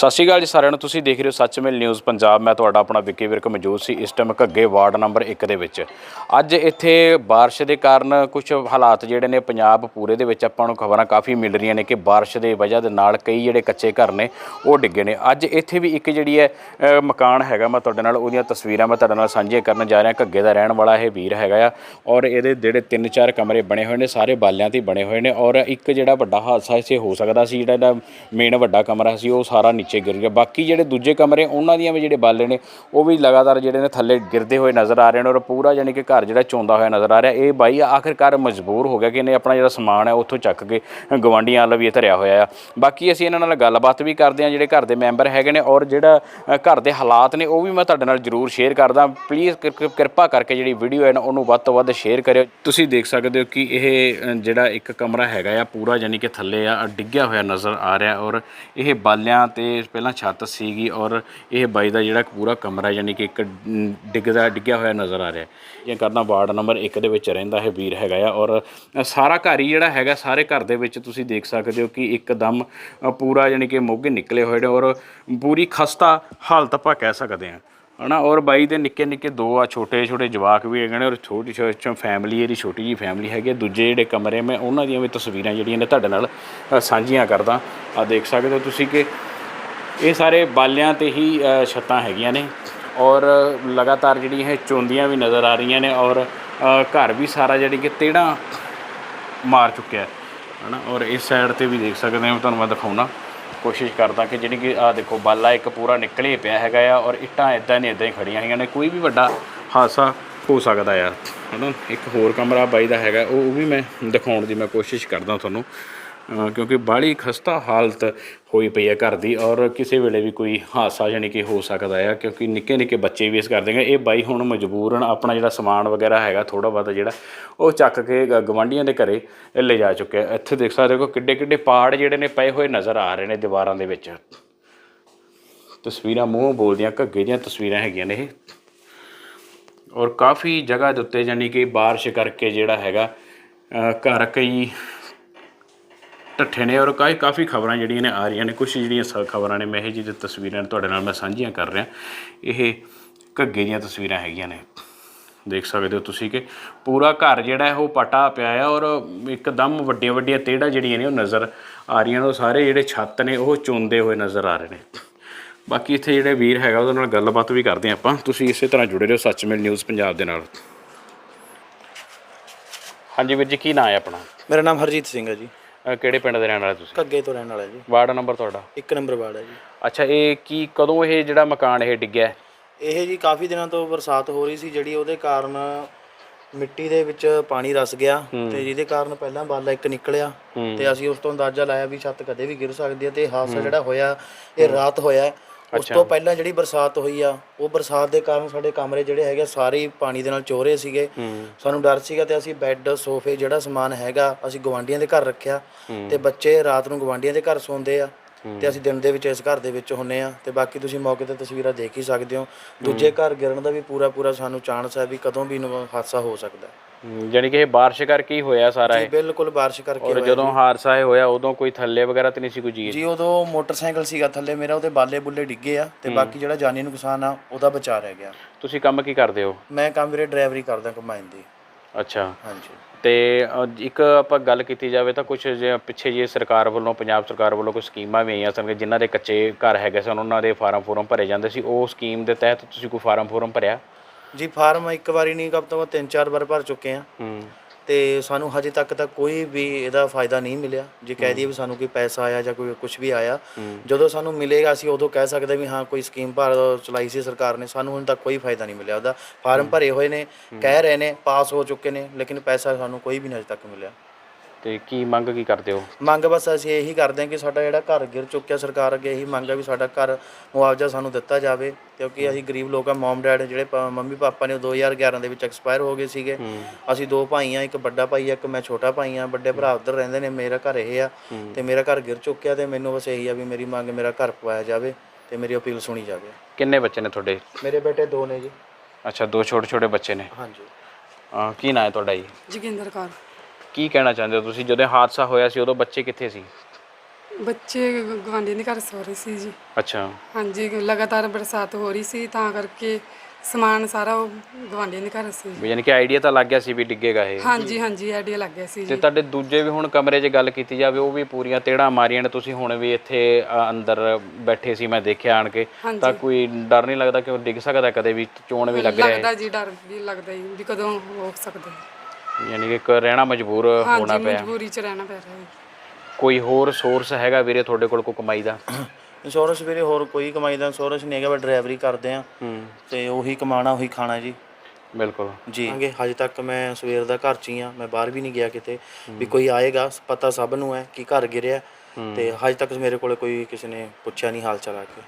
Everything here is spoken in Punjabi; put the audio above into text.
ਸਤਿ ਸ਼੍ਰੀ ਅਕਾਲ ਜੀ ਸਾਰਿਆਂ ਨੂੰ। ਤੁਸੀਂ ਦੇਖ ਰਹੇ ਹੋ ਸੱਚਮੇਲ ਨਿਊਜ਼ ਪੰਜਾਬ। ਮੈਂ ਤੁਹਾਡਾ ਆਪਣਾ ਵਿੱਕੀ ਵਿਰਕ ਮੌਜੂਦ ਸੀ ਇਸ ਟਾਈਮ ਘੱਗੇ ਵਾਰਡ ਨੰਬਰ 1 ਦੇ ਵਿੱਚ। ਅੱਜ ਇੱਥੇ ਬਾਰਿਸ਼ ਦੇ ਕਾਰਨ ਕੁਝ ਹਾਲਾਤ ਜਿਹੜੇ ਨੇ ਪੰਜਾਬ ਪੂਰੇ ਦੇ ਵਿੱਚ ਆਪਾਂ ਨੂੰ ਖਬਰਾਂ ਕਾਫੀ ਮਿਲ ਰਹੀਆਂ ਨੇ ਕਿ ਬਾਰਿਸ਼ ਦੇ ਵਜ੍ਹਾ ਦੇ ਨਾਲ ਕਈ ਜਿਹੜੇ ਕੱਚੇ ਘਰ ਨੇ, ਉਹ ਡਿੱਗੇ ਨੇ। ਅੱਜ ਇੱਥੇ ਵੀ ਇੱਕ ਜਿਹੜੀ ਹੈ ਮਕਾਨ ਹੈਗਾ ਮੈਂ ਤੁਹਾਡੇ ਨਾਲ, ਉਹਦੀਆਂ ਤਸਵੀਰਾਂ ਮੈਂ ਤੁਹਾਡੇ ਨਾਲ ਸਾਂਝੀਆਂ ਕਰਨ ਜਾ ਰਿਹਾ। ਘੱਗੇ ਦਾ ਰਹਿਣ ਵਾਲਾ ਇਹ ਵੀਰ ਹੈਗਾ ਆ ਔਰ ਇਹਦੇ ਜਿਹੜੇ ਤਿੰਨ ਚਾਰ ਕਮਰੇ ਬਣੇ ਹੋਏ ਨੇ, ਸਾਰੇ ਬਾਲਿਆਂ ਤੇ ਬਣੇ ਹੋਏ ਨੇ ਔਰ ਇੱਕ ਜਿਹੜਾ ਵੱਡਾ ਹਾਦਸਾ ਇਸੇ ਹੋ ਸਕਦਾ ਸੀ, ਜਿਹੜਾ ਇਹਦਾ ਮੇਨ ਵੱਡਾ ਕਮਰਾ ਸੀ, ਉਹ ਸਾਰਾ ਨੀਚੇ ਗਿਰ ਗਿਆ। ਬਾਕੀ ਜਿਹੜੇ ਦੂਜੇ ਕਮਰੇ, ਉਹਨਾਂ ਦੀਆਂ ਵੀ ਜਿਹੜੇ ਬਾਲੇ ਨੇ, ਉਹ ਵੀ ਲਗਾਤਾਰ ਜਿਹੜੇ ਨੇ ਥੱਲੇ ਗਿਰਦੇ ਹੋਏ ਨਜ਼ਰ ਆ ਰਹੇ ਨੇ ਔਰ ਪੂਰਾ ਯਾਨੀ ਕਿ ਘਰ ਜਿਹੜਾ ਚੋਂਦਾ ਹੋਇਆ ਨਜ਼ਰ ਆ ਰਿਹਾ। ਇਹ ਬਾਈ ਆਖਿਰਕਾਰ ਮਜਬੂਰ ਹੋ ਗਿਆ ਕਿ ਇਹਨੇ ਆਪਣਾ ਜਿਹੜਾ ਸਮਾਨ ਹੈ, ਉੱਥੋਂ ਚੱਕ ਕੇ ਗਵਾਂਡੀਆਂ ਵੱਲ ਵੀ ਧਰਿਆ ਹੋਇਆ ਆ। ਬਾਕੀ ਅਸੀਂ ਇਹਨਾਂ ਨਾਲ ਗੱਲਬਾਤ ਵੀ ਕਰਦੇ ਹਾਂ, ਜਿਹੜੇ ਘਰ ਦੇ ਮੈਂਬਰ ਹੈਗੇ ਨੇ ਔਰ ਜਿਹੜਾ ਘਰ ਦੇ ਹਾਲਾਤ ਨੇ, ਉਹ ਵੀ ਮੈਂ ਤੁਹਾਡੇ ਨਾਲ ਜ਼ਰੂਰ ਸ਼ੇਅਰ ਕਰਦਾ। ਪਲੀਜ਼ ਕਿਰਪਾ ਕਰਕੇ ਜਿਹੜੀ ਵੀਡੀਓ ਹੈ ਨਾ, ਉਹਨੂੰ ਵੱਧ ਤੋਂ ਵੱਧ ਸ਼ੇਅਰ ਕਰਿਓ। ਤੁਸੀਂ ਦੇਖ ਸਕਦੇ ਹੋ ਕਿ ਇਹ ਜਿਹੜਾ ਇੱਕ ਕਮਰਾ ਹੈਗਾ ਆ, ਪੂਰਾ ਯਾਨੀ ਕਿ ਥੱਲੇ ਆ, ਡਿੱਗਿਆ ਹੋਇਆ ਨਜ਼ਰ ਆ ਰਿਹਾ ਔਰ ਇਹ ਬਾਲਿਆਂ ਤੇ ਪਹਿਲਾਂ ਛੱਤ ਸੀਗੀ ਔਰ ਇਹ ਬਾਈ ਦਾ ਜਿਹੜਾ ਪੂਰਾ ਕਮਰਾ ਯਾਨੀ ਕਿ ਇੱਕ ਡਿੱਗਦਾ, ਡਿੱਗਿਆ ਹੋਇਆ ਨਜ਼ਰ ਆ ਰਿਹਾ ਇਹ ਕਰਨਾ ਵਾਰਡ ਨੰਬਰ 1 ਦੇ ਵਿੱਚ ਰਹਿੰਦਾ ਇਹ ਵੀਰ ਹੈਗਾ ਆ ਔਰ ਸਾਰਾ ਘਰ ਹੀ ਜਿਹੜਾ ਹੈਗਾ, ਸਾਰੇ ਘਰ ਦੇ ਵਿੱਚ ਤੁਸੀਂ ਦੇਖ ਸਕਦੇ ਹੋ ਕਿ ਇੱਕਦਮ ਪੂਰਾ ਯਾਨੀ ਕਿ ਮੋਗੇ ਨਿਕਲੇ ਹੋਏ ਨੇ ਔਰ ਪੂਰੀ ਖਸਤਾ ਹਾਲਤ ਆਪਾਂ ਕਹਿ ਸਕਦੇ ਹਾਂ। ਹਨਾ, ਔਰ ਬਾਈ ਦੇ ਨਿੱਕੇ ਨਿੱਕੇ ਦੋ ਆ ਛੋਟੇ ਛੋਟੇ ਜਵਾਕ ਵੀ ਹੈਗੇ ਨੇ ਔਰ ਛੋਟੀ ਛੋਟੀ ਫੈਮਿਲੀ ਇਹਦੀ ਛੋਟੀ ਜੀ ਫੈਮਿਲੀ ਹੈਗੀ ਹੈ। ਦੂਜੇ ਜਿਹੜੇ ਕਮਰੇ, ਮੈਂ ਉਹਨਾਂ ਦੀਆਂ ਵੀ ਤਸਵੀਰਾਂ ਜਿਹੜੀਆਂ ਨੇ ਤੁਹਾਡੇ ਨਾਲ ਸਾਂਝੀਆਂ ਕਰਦਾ। ਆ ਦੇਖ ਸਕਦੇ ਹੋ ਤੁਸੀਂ ਕਿ ਇਹ ਸਾਰੇ ਬਾਲਿਆਂ ਤੇ ਹੀ ਛੱਤਾਂ ਹੈਗੀਆਂ ਨੇ ਔਰ ਲਗਾਤਾਰ ਜਿਹੜੀਆਂ ਇਹ ਚੋਂਦੀਆਂ ਵੀ ਨਜ਼ਰ ਆ ਰਹੀਆਂ ਨੇ ਔਰ ਘਰ ਵੀ ਸਾਰਾ ਜਿਹੜੀ ਕਿ ਤੇੜਾ ਮਾਰ ਚੁੱਕਿਆ ਹੈ, ਹਨਾ? ਔਰ ਇਸ ਸਾਈਡ ਤੇ ਵੀ ਦੇਖ ਸਕਦੇ ਹਾਂ, ਤੁਹਾਨੂੰ ਮੈਂ ਦਿਖਾਉਣਾ। ਕੋਸ਼ਿਸ਼ ਕਰਦਾ ਕਿ ਜਿਹੜੀ ਕਿ, ਆ ਦੇਖੋ, ਬਾਲਾ ਇੱਕ ਪੂਰਾ ਨਿਕਲੇ ਪਿਆ ਹੈਗਾ ਆ ਔਰ ਇੱਟਾਂ ਇਦਾਂ ਨੇ ਇਦਾਂ ਹੀ ਖੜੀਆਂ ਹੋਈਆਂ ਨੇ। ਕੋਈ ਵੀ ਵੱਡਾ ਹਾਦਸਾ ਹੋ ਸਕਦਾ ਆ, ਹਨਾ? ਇੱਕ ਹੋਰ ਕਮਰਾ ਬਾਈ ਦਾ ਹੈਗਾ, ਉਹ ਵੀ ਮੈਂ ਦਿਖਾਉਣ ਦੀ ਮੈਂ ਕੋਸ਼ਿਸ਼ ਕਰਦਾ ਤੁਹਾਨੂੰ। ਕਿਉਂਕਿ ਬਾਹਲੀ ਖਸਤਾ ਹਾਲਤ ਹੋਈ ਪਈ ਹੈ ਘਰ ਦੀ ਔਰ ਕਿਸੇ ਵੇਲੇ ਵੀ ਕੋਈ ਹਾਦਸਾ ਯਾਨੀ ਕਿ ਹੋ ਸਕਦਾ ਆ, ਕਿਉਂਕਿ ਨਿੱਕੇ ਨਿੱਕੇ ਬੱਚੇ ਵੀ ਇਸ ਕਰ ਦੇਂਗੇ ਇਹ ਬਾਈ ਹੁਣ ਮਜਬੂਰਨ ਆਪਣਾ ਜਿਹੜਾ ਸਮਾਨ ਵਗੈਰਾ ਹੈਗਾ ਥੋੜਾ ਬਹੁਤਾ ਜਿਹੜਾ ਉਹ ਚੱਕ ਕੇ ਗ- ਗਵਾਂਢੀਆਂ ਦੇ ਘਰੇ ਲੈ ਜਾ ਚੁੱਕਿਆ ਇੱਥੇ ਦੇਖ ਸਕਦੇ ਹੋ ਕਿੱਡੇ ਕਿੱਡੇ ਪਾੜ ਜਿਹੜੇ ਨੇ ਪਏ ਹੋਏ ਨਜ਼ਰ ਆ ਰਹੇ ਨੇ ਦੀਵਾਰਾਂ ਦੇ ਵਿੱਚ। ਤਸਵੀਰਾਂ ਮੂੰਹ ਬੋਲਦੀਆਂ, ਘੱਗੇ ਦੀਆਂ ਤਸਵੀਰਾਂ ਹੈਗੀਆਂ ਨੇ ਇਹ। ਔਰ ਕਾਫੀ ਜਗ੍ਹਾ ਦੇ ਉੱਤੇ ਯਾਨੀ ਕਿ ਬਾਰਿਸ਼ ਕਰਕੇ ਜਿਹੜਾ ਹੈਗਾ ਘਰ ਕਈ ਢੱਠੇ ਨੇ ਔਰ ਕਾਫੀ ਕਾਫੀ ਖਬਰਾਂ ਜਿਹੜੀਆਂ ਨੇ ਆ ਰਹੀਆਂ ਨੇ। ਕੁਝ ਜਿਹੜੀਆਂ ਸ, ਖਬਰਾਂ ਨੇ, ਮੈਂ ਇਹ ਜਿਹੀ ਤਸਵੀਰਾਂ ਤੁਹਾਡੇ ਨਾਲ ਮੈਂ ਸਾਂਝੀਆਂ ਕਰ ਰਿਹਾ। ਇਹ ਘੱਗੇ ਦੀਆਂ ਤਸਵੀਰਾਂ ਹੈਗੀਆਂ ਨੇ। ਦੇਖ ਸਕਦੇ ਹੋ ਤੁਸੀਂ ਕਿ ਪੂਰਾ ਘਰ ਜਿਹੜਾ ਹੈ, ਉਹ ਪਟਾ ਪਿਆ ਹੈ ਔਰ ਇੱਕਦਮ ਵੱਡੀਆਂ ਵੱਡੀਆਂ ਤੇੜਾ ਜਿਹੜੀਆਂ ਨੇ, ਉਹ ਨਜ਼ਰ ਆ ਰਹੀਆਂ ਨੇ। ਉਹ ਸਾਰੇ ਜਿਹੜੇ ਛੱਤ ਨੇ, ਉਹ ਚੁੰਦੇ ਹੋਏ ਨਜ਼ਰ ਆ ਰਹੇ ਨੇ। ਬਾਕੀ ਇੱਥੇ ਜਿਹੜੇ ਵੀਰ ਹੈਗਾ, ਉਹਦੇ ਨਾਲ ਗੱਲਬਾਤ ਵੀ ਕਰਦੇ ਹਾਂ ਆਪਾਂ। ਤੁਸੀਂ ਇਸੇ ਤਰ੍ਹਾਂ ਜੁੜੇ ਰਹੋ ਸੱਚਮੇਲ ਨਿਊਜ਼ ਪੰਜਾਬ ਦੇ ਨਾਲ। ਹਾਂਜੀ ਵੀਰ ਜੀ, ਕੀ ਨਾਂ ਹੈ ਆਪਣਾ? ਮੇਰਾ ਨਾਮ ਹਰਜੀਤ ਸਿੰਘ ਹੈ ਜੀ। ਅਹ ਕਿਹੜੇ ਪਿੰਡ ਦੇ ਰਹਿਣ ਵਾਲੇ ਤੁਸੀਂ? ਘੱਗੇ ਤੋਂ ਰਹਿਣ ਵਾਲਾ ਜੀ। ਵਾਰਡ ਨੰਬਰ ਤੁਹਾਡਾ? ਇੱਕ ਨੰਬਰ ਵਾਰਡ ਹੈ ਜੀ। ਅੱਛਾ ਇਹ ਕੀ ਕਦੋਂ ਇਹ ਜਿਹੜਾ ਮਕਾਨ ਇਹ ਡਿੱਗਿਆ? ਹੈ? ਇਹ ਜੀ ਕਾਫੀ ਦਿਨਾਂ ਤੋਂ ਬਰਸਾਤ ਹੋ ਰਹੀ ਸੀ ਜਿਹੜੀ ਉਹਦੇ ਕਾਰਨ ਮਿੱਟੀ ਦੇ ਵਿੱਚ ਪਾਣੀ ਰਸ ਗਿਆ ਤੇ ਜਿਹਦੇ ਕਾਰਨ ਪਹਿਲਾਂ ਬਾਲਾ ਇੱਕ ਨਿਕਲਿਆ ਤੇ ਅਸੀਂ ਉਸ ਤੋਂ ਅੰਦਾਜ਼ਾ ਲਾਇਆ ਵੀ ਛੱਤ ਕਦੇ ਵੀ ਗਿਰ ਸਕਦੀ ਹੈ ਤੇ ਇਹ ਹਾਦਸਾ ਜਿਹੜਾ ਹੋਇਆ ਇਹ ਰਾਤ ਹੋਇਆ। ਉਸ ਤੋਂ ਪਹਿਲਾਂ ਜਿਹੜੀ ਬਰਸਾਤ ਹੋਈ ਆ ਉਹ ਬਰਸਾਤ ਦੇ ਕਾਰਨ ਸਾਡੇ ਕਮਰੇ ਜਿਹੜੇ ਹੈਗੇ ਸਾਰੇ ਪਾਣੀ ਦੇ ਨਾਲ ਚੋਰੇ ਸੀਗੇ। ਸਾਨੂੰ ਡਰ ਸੀਗਾ ਤੇ ਅਸੀਂ ਬੈੱਡ ਸੋਫੇ ਜਿਹੜਾ ਸਮਾਨ ਹੈਗਾ ਅਸੀਂ ਗਵਾਂਡੀਆਂ ਦੇ ਘਰ ਰੱਖਿਆ। ਤੇ ਬੱਚੇ ਰਾਤ ਨੂੰ ਗਵਾਂਡੀਆਂ ਦੇ ਘਰ ਸੌਂਦੇ ਆ ਤੇ ਅਸੀਂ ਦਿਨ ਦੇ ਵਿੱਚ ਇਸ ਘਰ ਦੇ ਵਿੱਚ ਹੁੰਨੇ ਆ। ਤੇ ਬਾਕੀ ਤੁਸੀਂ ਮੌਕੇ ਤੇ ਤਸਵੀਰਾਂ ਦੇਖ ਹੀ ਸਕਦੇ ਹੋ। ਦੂਜੇ ਘਰ ਗਿਰਨ ਦਾ ਵੀ ਪੂਰਾ ਪੂਰਾ ਸਾਨੂੰ ਚਾਂਸ ਹੈ ਵੀ ਕਦੋਂ ਵੀ ਹਾਦਸਾ ਹੋ ਸਕਦਾ। ਜਾਣੀ ਕਿ ਇਹ ਬਾਰਿਸ਼ ਕਰਕੇ ਹੀ ਹੋਇਆ ਸਾਰਾ ਜੀ ਇਹ। ਬਿਲਕੁਲ ਬਾਰਿਸ਼ ਕਰਕੇ ਔਰ ਹੋਇਆ ਜਦੋਂ ਹਾਦਸਾ ਇਹ ਹੋਇਆ ਉਦੋਂ ਕੋਈ ਥੱਲੇ ਵਗੈਰਾ ਤੇ ਨਹੀਂ ਸੀ ਕੋਈ ਜੀ ਜੀ ਉਦੋਂ ਮੋਟਰਸਾਈਕਲ ਸੀਗਾ ਥੱਲੇ ਮੇਰਾ ਉਹਦੇ ਬਾਲੇ ਬੁੱਲੇ ਡਿੱਗੇ ਆ ਤੇ ਬਾਕੀ ਜਿਹੜਾ ਜਾਨੀ ਨੁਕਸਾਨ ਆ ਉਹਦਾ ਬਚਾ ਰਹਿ ਗਿਆ। ਤੁਸੀਂ ਕੰਮ ਕੀ ਕਰਦੇ ਹੋ? ਮੈਂ ਕੰਮ ਵੀਰੇ ਡਰਾਈਵਰੀ ਕਰਦਾ ਕੰਬਾਈਨ ਦੀ। ਅੱਛਾ। ਹਾਂਜੀ। ਤੇ ਇੱਕ ਆਪਾਂ ਗੱਲ ਕੀਤੀ ਜਾਵੇ ਤਾਂ ਕੁਝ ਜੇ ਪਿੱਛੇ ਜੇ ਸਰਕਾਰ ਵੱਲੋਂ ਪੰਜਾਬ ਸਰਕਾਰ ਵੱਲੋਂ ਕੋਈ ਸਕੀਮਾਂ ਵੀ ਆਈਆਂ ਸਨ ਜਿਨ੍ਹਾਂ ਦੇ ਕੱਚੇ ਘਰ ਹੈਗੇ ਸਨ ਉਹਨਾਂ ਦੇ ਫਾਰਮ ਫੋਰਮ ਭਰੇ ਜਾਂਦੇ ਸੀ ਉਹ ਸਕੀਮ ਦੇ ਤਹਿਤ ਤੁਸੀਂ ਕੋਈ ਫਾਰਮ ਫੋਰਮ ਭਰਿਆ? ਜੀ ਫਾਰਮ ਇੱਕ ਵਾਰੀ ਨਹੀਂ ਕਬ ਤੋਂ ਤਿੰਨ ਚਾਰ ਵਾਰ ਭਰ ਚੁੱਕੇ ਆ ਹੂੰ। ਤੇ ਸਾਨੂੰ ਹਜੇ ਤੱਕ ਤਾਂ ਕੋਈ ਵੀ ਇਹਦਾ ਫਾਇਦਾ ਨਹੀਂ ਮਿਲਿਆ। ਜੇ ਕਹਿ ਦਈਏ ਵੀ ਸਾਨੂੰ ਕੋਈ ਪੈਸਾ ਆਇਆ ਜਾਂ ਕੋਈ ਕੁਝ ਵੀ ਆਇਆ ਜਦੋਂ ਸਾਨੂੰ ਮਿਲੇਗਾ ਅਸੀਂ ਉਦੋਂ ਕਹਿ ਸਕਦੇ ਵੀ ਹਾਂ ਕੋਈ ਸਕੀਮ ਭਰ ਚਲਾਈ ਸੀ ਸਰਕਾਰ ਨੇ ਸਾਨੂੰ ਹੁਣ ਤੱਕ ਕੋਈ ਫਾਇਦਾ ਨਹੀਂ ਮਿਲਿਆ। ਉਹਦਾ ਫਾਰਮ ਭਰੇ ਹੋਏ ਨੇ ਕਹਿ ਰਹੇ ਨੇ ਪਾਸ ਹੋ ਚੁੱਕੇ ਨੇ ਲੇਕਿਨ ਪੈਸਾ ਸਾਨੂੰ ਕੋਈ ਵੀ ਨਹੀਂ ਹਜੇ ਤੱਕ ਮਿਲਿਆ। ਤੇ ਕੀ ਮੰਗ ਕੀ ਕਰਦੇ ਹੋ? ਮੰਗ ਬਸ ਅਸੀਂ ਇਹੀ ਕਰਦੇ ਹਾਂ ਕਿ ਸਾਡਾ ਜਿਹੜਾ ਘਰ ਗਿਰ ਚੁੱਕਿਆ ਸਰਕਾਰ ਅੱਗੇ ਇਹੀ ਮੰਗ ਹੈ ਵੀ ਸਾਡਾ ਘਰ ਮੁਆਵਜ਼ਾ ਸਾਨੂੰ ਦਿੱਤਾ ਜਾਵੇ ਕਿਉਂਕਿ ਅਸੀਂ ਗਰੀਬ ਲੋਕ ਆ ਮਮ ਡੈਡ ਜਿਹੜੇ ਪ- ਮੰਮੀ ਪਾਪਾ ਨੇ ਉਹ 2011 ਦੇ ਵਿੱਚ ਐਕਸਪਾਇਰ ਹੋ ਗਏ ਸੀਗੇ। ਅਸੀਂ ਦੋ ਭਾਈ ਆ ਇੱਕ ਵੱਡਾ ਭਾਈ ਆ ਇੱਕ ਮੈਂ ਛੋਟਾ ਭਾਈ ਆ ਵੱਡੇ ਭਰਾ ਉੱਧਰ ਰਹਿੰਦੇ ਨੇ ਮੇਰਾ ਘਰ ਇਹ ਆ। ਤੇ ਮੇਰਾ ਘਰ ਗਿਰ ਚੁੱਕਿਆ ਤੇ ਮੈਨੂੰ ਬਸ ਇਹੀ ਆ ਵੀ ਮੇਰੀ ਮੰਗ ਮੇਰਾ ਘਰ ਪਵਾਇਆ ਜਾਵੇ ਤੇ ਮੇਰੀ ਅਪੀਲ ਸੁਣੀ ਜਾਵੇ। ਕਿੰਨੇ ਬੱਚੇ ਨੇ ਤੁਹਾਡੇ? ਮੇਰੇ ਬੇਟੇ ਦੋ ਨੇ ਜੀ। ਅੱਛਾ ਦੋ ਛੋਟੇ ਛੋਟੇ ਬੱਚੇ ਨੇ। ਹਾਂਜੀ। ਅ, ਕੀ ਨਾਂ ਹੈ ਤੁਹਾਡਾ ਜੀ? ਜੋਗਿੰਦਰ ਕੌਰ। ਕੀ ਕਹਿਣਾ ਚਾਹੁੰਦੇ ਹੋ ਤੁਸੀਂ? ਜਦੋਂ ਇਹ ਹਾਦਸਾ ਹੋਇਆ ਸੀ ਉਦੋਂ ਬੱਚੇ ਕਿੱਥੇ ਸੀ? ਬੱਚੇ ਗਵਾਂਢੀ ਦੇ ਘਰ ਸੋ ਰਹੇ ਸੀ ਜੀ। ਅੱਛਾ। ਹਾਂਜੀ ਲਗਾਤਾਰ ਬਰਸਾਤ ਹੋ ਰਹੀ ਸੀ ਤਾਂ ਕਰਕੇ ਸਮਾਨ ਸਾਰਾ ਉਹ ਗਵਾਂਢੀ ਦੇ ਘਰ ਸੀ ਵੀ ਯਾਨੀ ਕਿ ਆਈਡੀਆ ਤਾਂ ਲੱਗ ਗਿਆ ਸੀ ਵੀ ਡਿੱਗੇਗਾ ਇਹ। ਹਾਂਜੀ ਹਾਂਜੀ ਆਈਡੀਆ ਲੱਗ ਗਿਆ ਸੀ ਤੇ ਜੀ। ਤੁਹਾਡੇ ਦੂਜੇ ਵੀ ਹੁਣ ਕਮਰੇ 'ਚ ਗੱਲ ਕੀਤੀ ਜਾਵੇ ਉਹ ਵੀ ਪੂਰੀਆਂ ਤੇੜਾਂ ਮਾਰੀਆਂ ਨੇ ਤੁਸੀਂ ਹੁਣ ਵੀ ਇੱਥੇ ਅ, ਅੰਦਰ ਬੈਠੇ ਸੀ ਮੈਂ ਦੇਖਿਆ ਆਣ ਕੇ ਹਾਂਜੀ। ਤਾਂ ਕੋਈ ਡਰ ਨਹੀਂ ਲੱਗਦਾ ਕਿ ਉਹ ਡਿੱਗ ਸਕਦਾ ਕਦੇ ਵੀ ਚੋਣ ਵੀ ਲੱਗ ਰਿਹਾ ਹੈ ਲੱਗਦਾ ਜੀ ਡਰ ਵੀ ਲੱਗਦਾ ਜੀ ਵੀ ਕਦੋਂ ਹੋ ਸਕਦਾ ਯਾਨੀ ਕਿ ਇੱਕ ਰਹਿਣਾ ਮਜਬੂਰ ਹੋਣਾ ਹਾਂਜੀ ਪਿਆ। ਮਜਬੂਰੀ ਚ ਰਹਿਣਾ ਪੈ ਰਿਹਾ ਜੀ। ਕੋਈ ਹੋਰ ਸੋਰਸ ਹੈਗਾ ਵੀਰੇ ਤੁਹਾਡੇ ਕੋਲ ਕੋਈ ਕਮਾਈ ਦਾ? ਇੰਸ਼ੋਰੈਂਸ ਵੀਰੇ ਹੋਰ ਕੋਈ ਕਮਾਈ ਦਾ ਇੰਸ਼ੋਰੈਂਸ ਨਹੀਂ ਹੈਗਾ ਬਸ ਡਰਾਈਵਰੀ ਕਰਦੇ ਆ ਹੂੰ। ਤੇ ਉਹੀ ਕਮਾਣਾ ਉਹੀ ਖਾਣਾ ਜੀ। ਬਿਲਕੁਲ। ਜੀ। ਹਜੇ। ਹਜੇ ਤੱਕ ਮੈਂ ਸਵੇਰ ਦਾ ਘਰ 'ਚ ਹੀ ਆ ਮੈਂ ਬਾਹਰ ਵੀ ਨਹੀਂ ਗਿਆ ਕਿਤੇ। ਵੀ ਕੋਈ ਆਏਗਾ ਪਤਾ ਸਭ ਨੂੰ ਹੈ ਕਿ ਘਰ ਗਿਰਿਆ। ਤੇ ਹਜੇ ਤੱਕ ਮੇਰੇ ਕੋਲੇ ਕੋਈ ਕਿਸੇ ਨੇ ਪੁੱਛਿਆ ਨਹੀਂ ਹਾਲ ਚਾਲ ਆ ਕੇ।